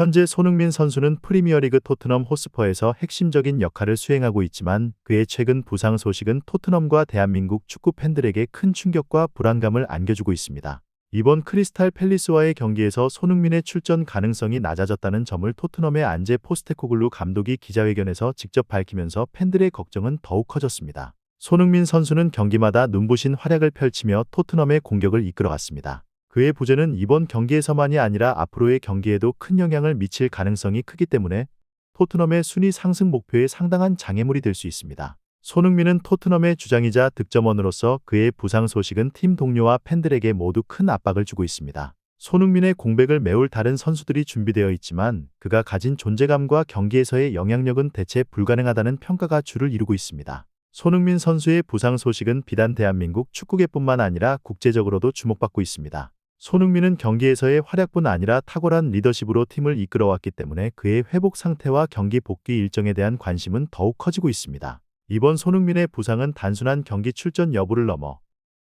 현재 손흥민 선수는 프리미어리그 토트넘 호스퍼에서 핵심적인 역할을 수행하고 있지만 그의 최근 부상 소식은 토트넘과 대한민국 축구 팬들에게 큰 충격과 불안감을 안겨주고 있습니다. 이번 크리스탈 팰리스와의 경기에서 손흥민의 출전 가능성이 낮아졌다는 점을 토트넘의 안제 포스테코글루 감독이 기자회견에서 직접 밝히면서 팬들의 걱정은 더욱 커졌습니다. 손흥민 선수는 경기마다 눈부신 활약을 펼치며 토트넘의 공격을 이끌어갔습니다. 그의 부재는 이번 경기에서만이 아니라 앞으로의 경기에도 큰 영향을 미칠 가능성이 크기 때문에 토트넘의 순위 상승 목표에 상당한 장애물이 될 수 있습니다. 손흥민은 토트넘의 주장이자 득점원으로서 그의 부상 소식은 팀 동료와 팬들에게 모두 큰 압박을 주고 있습니다. 손흥민의 공백을 메울 다른 선수들이 준비되어 있지만 그가 가진 존재감과 경기에서의 영향력은 대체 불가능하다는 평가가 주를 이루고 있습니다. 손흥민 선수의 부상 소식은 비단 대한민국 축구계뿐만 아니라 국제적으로도 주목받고 있습니다. 손흥민은 경기에서의 활약뿐 아니라 탁월한 리더십으로 팀을 이끌어왔기 때문에 그의 회복 상태와 경기 복귀 일정에 대한 관심은 더욱 커지고 있습니다. 이번 손흥민의 부상은 단순한 경기 출전 여부를 넘어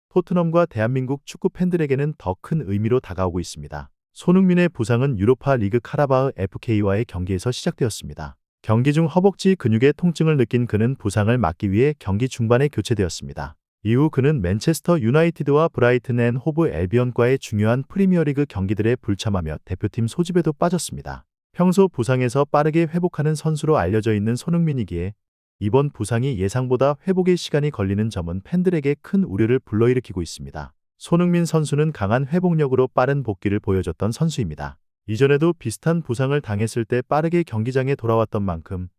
토트넘과 대한민국 축구 팬들에게는 더 큰 의미로 다가오고 있습니다. 손흥민의 부상은 유로파 리그 카라바흐 FK와의 경기에서 시작되었습니다. 경기 중 허벅지 근육의 통증을 느낀 그는 부상을 막기 위해 경기 중반에 교체되었습니다. 이후 그는 맨체스터 유나이티드와 브라이튼 앤 호브 엘비언과의 중요한 프리미어리그 경기들에 불참하며 대표팀 소집에도 빠졌습니다. 평소 부상에서 빠르게 회복하는 선수로 알려져 있는 손흥민이기에 이번 부상이 예상보다 회복의 시간이 걸리는 점은 팬들에게 큰 우려를 불러일으키고 있습니다. 손흥민 선수는 강한 회복력으로 빠른 복귀를 보여줬던 선수입니다. 이전에도 비슷한 부상을 당했을 때 빠르게 경기장에 돌아왔던 만큼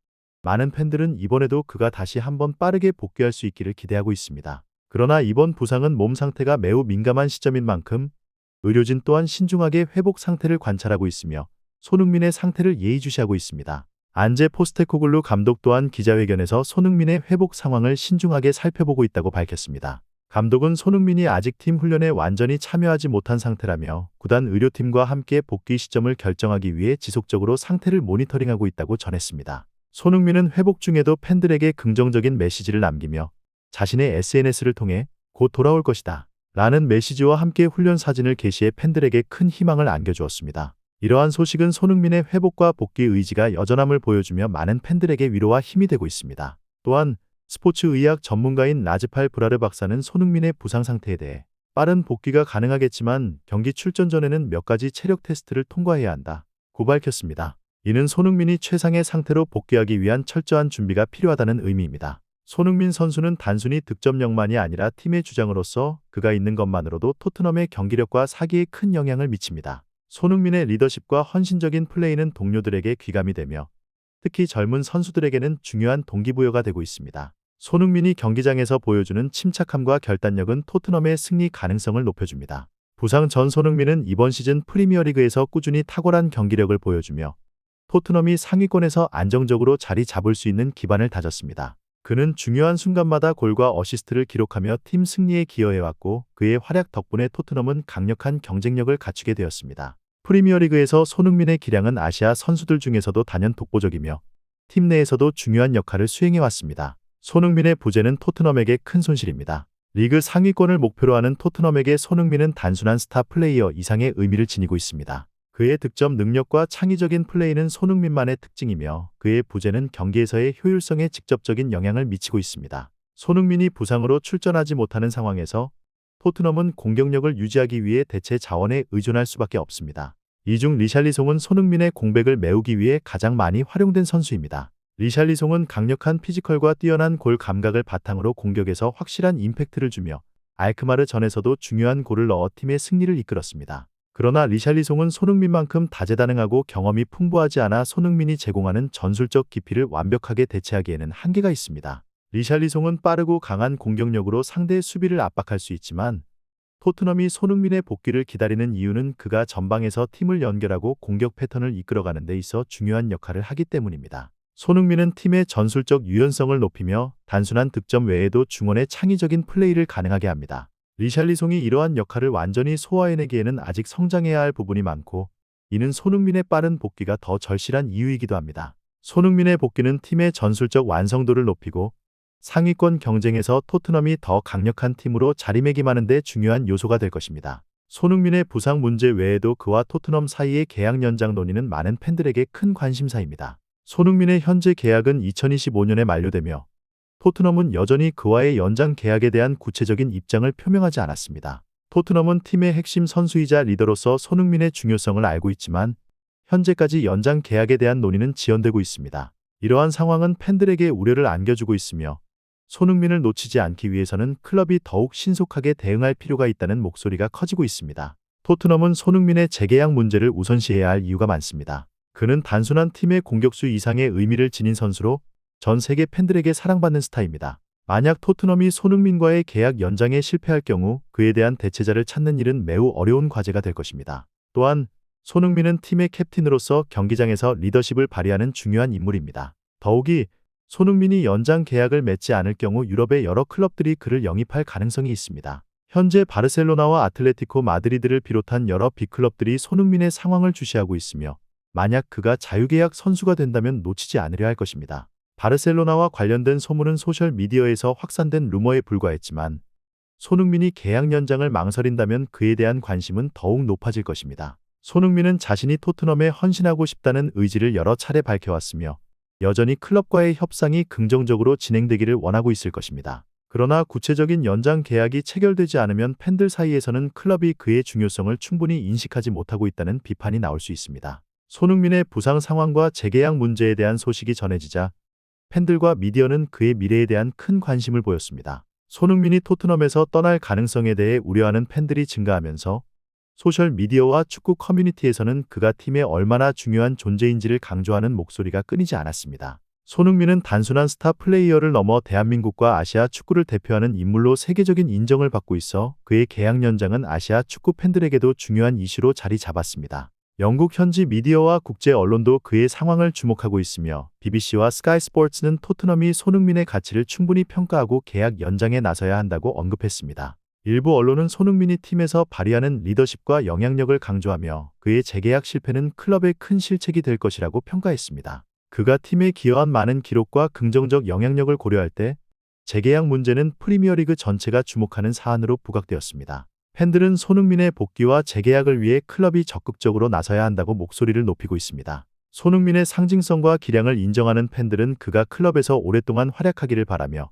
많은 팬들은 이번에도 그가 다시 한번 빠르게 복귀할 수 있기를 기대하고 있습니다. 그러나 이번 부상은 몸 상태가 매우 민감한 시점인 만큼 의료진 또한 신중하게 회복 상태를 관찰하고 있으며 손흥민의 상태를 예의주시하고 있습니다. 안제 포스테코글루 감독 또한 기자회견에서 손흥민의 회복 상황을 신중하게 살펴보고 있다고 밝혔습니다. 감독은 손흥민이 아직 팀 훈련에 완전히 참여하지 못한 상태라며 구단 의료팀과 함께 복귀 시점을 결정하기 위해 지속적으로 상태를 모니터링하고 있다고 전했습니다. 손흥민은 회복 중에도 팬들에게 긍정적인 메시지를 남기며 자신의 SNS를 통해 곧 돌아올 것이다. 라는 메시지와 함께 훈련 사진을 게시해 팬들에게 큰 희망을 안겨주었습니다. 이러한 소식은 손흥민의 회복과 복귀 의지가 여전함을 보여주며 많은 팬들에게 위로와 힘이 되고 있습니다. 또한 스포츠 의학 전문가인 라즈팔 브라르 박사는 손흥민의 부상 상태에 대해 빠른 복귀가 가능하겠지만 경기 출전 전에는 몇 가지 체력 테스트를 통과해야 한다. 고 밝혔습니다. 이는 손흥민이 최상의 상태로 복귀하기 위한 철저한 준비가 필요하다는 의미입니다. 손흥민 선수는 단순히 득점력만이 아니라 팀의 주장으로서 그가 있는 것만으로도 토트넘의 경기력과 사기에 큰 영향을 미칩니다. 손흥민의 리더십과 헌신적인 플레이는 동료들에게 귀감이 되며 특히 젊은 선수들에게는 중요한 동기부여가 되고 있습니다. 손흥민이 경기장에서 보여주는 침착함과 결단력은 토트넘의 승리 가능성을 높여줍니다. 부상 전 손흥민은 이번 시즌 프리미어리그에서 꾸준히 탁월한 경기력을 보여주며 토트넘이 상위권에서 안정적으로 자리 잡을 수 있는 기반을 다졌습니다. 그는 중요한 순간마다 골과 어시스트를 기록하며 팀 승리에 기여해왔고 그의 활약 덕분에 토트넘은 강력한 경쟁력을 갖추게 되었습니다. 프리미어리그에서 손흥민의 기량은 아시아 선수들 중에서도 단연 독보적이며 팀 내에서도 중요한 역할을 수행해왔습니다. 손흥민의 부재는 토트넘에게 큰 손실입니다. 리그 상위권을 목표로 하는 토트넘에게 손흥민은 단순한 스타 플레이어 이상의 의미를 지니고 있습니다. 그의 득점 능력과 창의적인 플레이는 손흥민만의 특징이며 그의 부재는 경기에서의 효율성에 직접적인 영향을 미치고 있습니다. 손흥민이 부상으로 출전하지 못하는 상황에서 토트넘은 공격력을 유지하기 위해 대체 자원에 의존할 수밖에 없습니다. 이중 리샬리송은 손흥민의 공백을 메우기 위해 가장 많이 활용된 선수입니다. 리샬리송은 강력한 피지컬과 뛰어난 골 감각을 바탕으로 공격에서 확실한 임팩트를 주며 알크마르 전에서도 중요한 골을 넣어 팀의 승리를 이끌었습니다. 그러나 리샬리송은 손흥민만큼 다재다능하고 경험이 풍부하지 않아 손흥민이 제공하는 전술적 깊이를 완벽하게 대체하기에는 한계가 있습니다. 리샬리송은 빠르고 강한 공격력으로 상대의 수비를 압박할 수 있지만 토트넘이 손흥민의 복귀를 기다리는 이유는 그가 전방에서 팀을 연결하고 공격 패턴을 이끌어가는 데 있어 중요한 역할을 하기 때문입니다. 손흥민은 팀의 전술적 유연성을 높이며 단순한 득점 외에도 중원의 창의적인 플레이를 가능하게 합니다. 리샬리송이 이러한 역할을 완전히 소화해내기에는 아직 성장해야 할 부분이 많고 이는 손흥민의 빠른 복귀가 더 절실한 이유이기도 합니다. 손흥민의 복귀는 팀의 전술적 완성도를 높이고 상위권 경쟁에서 토트넘이 더 강력한 팀으로 자리매김하는 데 중요한 요소가 될 것입니다. 손흥민의 부상 문제 외에도 그와 토트넘 사이의 계약 연장 논의는 많은 팬들에게 큰 관심사입니다. 손흥민의 현재 계약은 2025년에 만료되며 토트넘은 여전히 그와의 연장 계약에 대한 구체적인 입장을 표명하지 않았습니다. 토트넘은 팀의 핵심 선수이자 리더로서 손흥민의 중요성을 알고 있지만 현재까지 연장 계약에 대한 논의는 지연되고 있습니다. 이러한 상황은 팬들에게 우려를 안겨주고 있으며 손흥민을 놓치지 않기 위해서는 클럽이 더욱 신속하게 대응할 필요가 있다는 목소리가 커지고 있습니다. 토트넘은 손흥민의 재계약 문제를 우선시해야 할 이유가 많습니다. 그는 단순한 팀의 공격수 이상의 의미를 지닌 선수로 전 세계 팬들에게 사랑받는 스타입니다. 만약 토트넘이 손흥민과의 계약 연장에 실패할 경우 그에 대한 대체자를 찾는 일은 매우 어려운 과제가 될 것입니다. 또한 손흥민은 팀의 캡틴으로서 경기장에서 리더십을 발휘하는 중요한 인물입니다. 더욱이 손흥민이 연장 계약을 맺지 않을 경우 유럽의 여러 클럽들이 그를 영입할 가능성이 있습니다. 현재 바르셀로나와 아틀레티코 마드리드를 비롯한 여러 빅클럽들이 손흥민의 상황을 주시하고 있으며 만약 그가 자유계약 선수가 된다면 놓치지 않으려 할 것입니다. 바르셀로나와 관련된 소문은 소셜미디어에서 확산된 루머에 불과했지만 손흥민이 계약 연장을 망설인다면 그에 대한 관심은 더욱 높아질 것입니다. 손흥민은 자신이 토트넘에 헌신하고 싶다는 의지를 여러 차례 밝혀왔으며 여전히 클럽과의 협상이 긍정적으로 진행되기를 원하고 있을 것입니다. 그러나 구체적인 연장 계약이 체결되지 않으면 팬들 사이에서는 클럽이 그의 중요성을 충분히 인식하지 못하고 있다는 비판이 나올 수 있습니다. 손흥민의 부상 상황과 재계약 문제에 대한 소식이 전해지자 팬들과 미디어는 그의 미래에 대한 큰 관심을 보였습니다. 손흥민이 토트넘에서 떠날 가능성에 대해 우려하는 팬들이 증가하면서 소셜 미디어와 축구 커뮤니티에서는 그가 팀에 얼마나 중요한 존재인지를 강조하는 목소리가 끊이지 않았습니다. 손흥민은 단순한 스타 플레이어를 넘어 대한민국과 아시아 축구를 대표하는 인물로 세계적인 인정을 받고 있어 그의 계약 연장은 아시아 축구 팬들에게도 중요한 이슈로 자리 잡았습니다. 영국 현지 미디어와 국제 언론도 그의 상황을 주목하고 있으며 BBC와 스카이 스포츠는 토트넘이 손흥민의 가치를 충분히 평가하고 계약 연장에 나서야 한다고 언급했습니다. 일부 언론은 손흥민이 팀에서 발휘하는 리더십과 영향력을 강조하며 그의 재계약 실패는 클럽의 큰 실책이 될 것이라고 평가했습니다. 그가 팀에 기여한 많은 기록과 긍정적 영향력을 고려할 때 재계약 문제는 프리미어리그 전체가 주목하는 사안으로 부각되었습니다. 팬들은 손흥민의 복귀와 재계약을 위해 클럽이 적극적으로 나서야 한다고 목소리를 높이고 있습니다. 손흥민의 상징성과 기량을 인정하는 팬들은 그가 클럽에서 오랫동안 활약하기를 바라며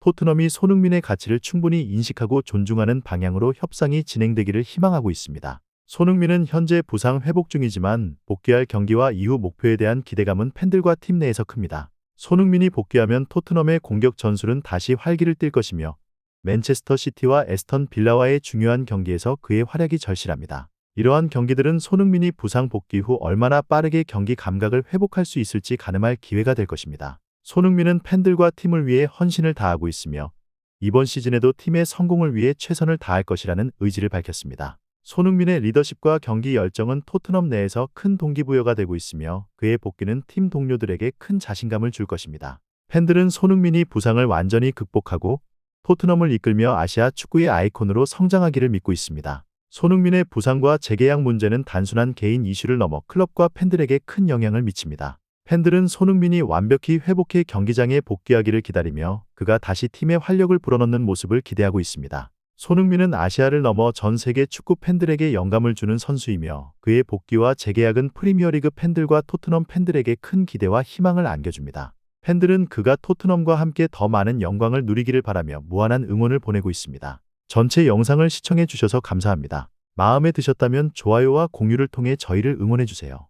토트넘이 손흥민의 가치를 충분히 인식하고 존중하는 방향으로 협상이 진행되기를 희망하고 있습니다. 손흥민은 현재 부상 회복 중이지만 복귀할 경기와 이후 목표에 대한 기대감은 팬들과 팀 내에서 큽니다. 손흥민이 복귀하면 토트넘의 공격 전술은 다시 활기를 띨 것이며 맨체스터 시티와 에스턴 빌라와의 중요한 경기에서 그의 활약이 절실합니다. 이러한 경기들은 손흥민이 부상 복귀 후 얼마나 빠르게 경기 감각을 회복할 수 있을지 가늠할 기회가 될 것입니다. 손흥민은 팬들과 팀을 위해 헌신을 다하고 있으며 이번 시즌에도 팀의 성공을 위해 최선을 다할 것이라는 의지를 밝혔습니다. 손흥민의 리더십과 경기 열정은 토트넘 내에서 큰 동기부여가 되고 있으며 그의 복귀는 팀 동료들에게 큰 자신감을 줄 것입니다. 팬들은 손흥민이 부상을 완전히 극복하고 토트넘을 이끌며 아시아 축구의 아이콘으로 성장하기를 믿고 있습니다. 손흥민의 부상과 재계약 문제는 단순한 개인 이슈를 넘어 클럽과 팬들에게 큰 영향을 미칩니다. 팬들은 손흥민이 완벽히 회복해 경기장에 복귀하기를 기다리며 그가 다시 팀의 활력을 불어넣는 모습을 기대하고 있습니다. 손흥민은 아시아를 넘어 전 세계 축구 팬들에게 영감을 주는 선수이며 그의 복귀와 재계약은 프리미어리그 팬들과 토트넘 팬들에게 큰 기대와 희망을 안겨줍니다. 팬들은 그가 토트넘과 함께 더 많은 영광을 누리기를 바라며 무한한 응원을 보내고 있습니다. 전체 영상을 시청해 주셔서 감사합니다. 마음에 드셨다면 좋아요와 공유를 통해 저희를 응원해 주세요.